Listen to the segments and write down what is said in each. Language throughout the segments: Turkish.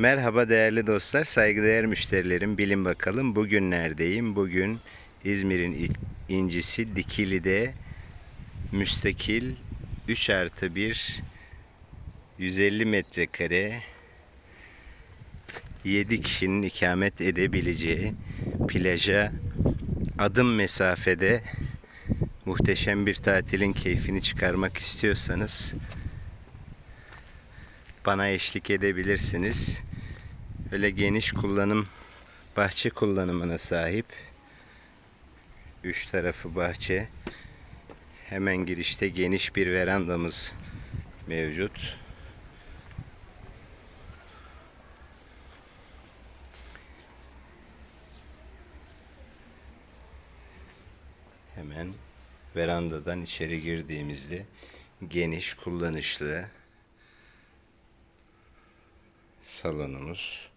Merhaba değerli dostlar, saygıdeğer müşterilerim. Bilin bakalım bugün neredeyim? Bugün İzmir'in incisi Dikili'de müstakil 3 artı 1 150 metrekare 7 kişinin ikamet edebileceği plaja adım mesafede muhteşem bir tatilin keyfini çıkarmak istiyorsanız bana eşlik edebilirsiniz. Öyle geniş kullanım, bahçe kullanımına sahip. Üç tarafı bahçe. Hemen girişte geniş bir verandamız mevcut. Hemen verandadan içeri girdiğimizde geniş, kullanışlı, salonumuz.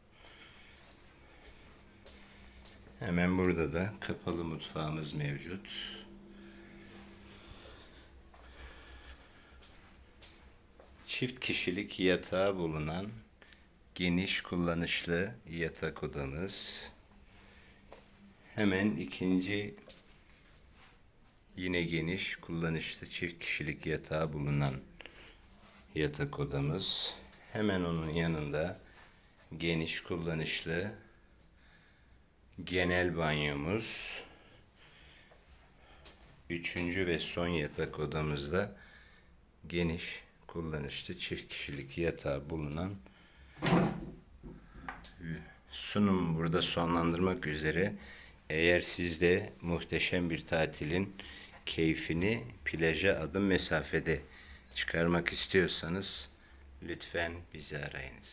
Hemen burada da kapalı mutfağımız mevcut. Çift kişilik yatağı bulunan geniş kullanışlı yatak odamız. Hemen ikinci yine geniş kullanışlı çift kişilik yatağı bulunan yatak odamız. Hemen onun yanında geniş kullanışlı genel banyomuz. Üçüncü ve son yatak odamızda geniş kullanışlı çift kişilik yatağı bulunan sunum burada sonlandırmak üzere. Eğer siz de muhteşem bir tatilin keyfini plaja adım mesafede çıkarmak istiyorsanız lütfen bizi arayınız.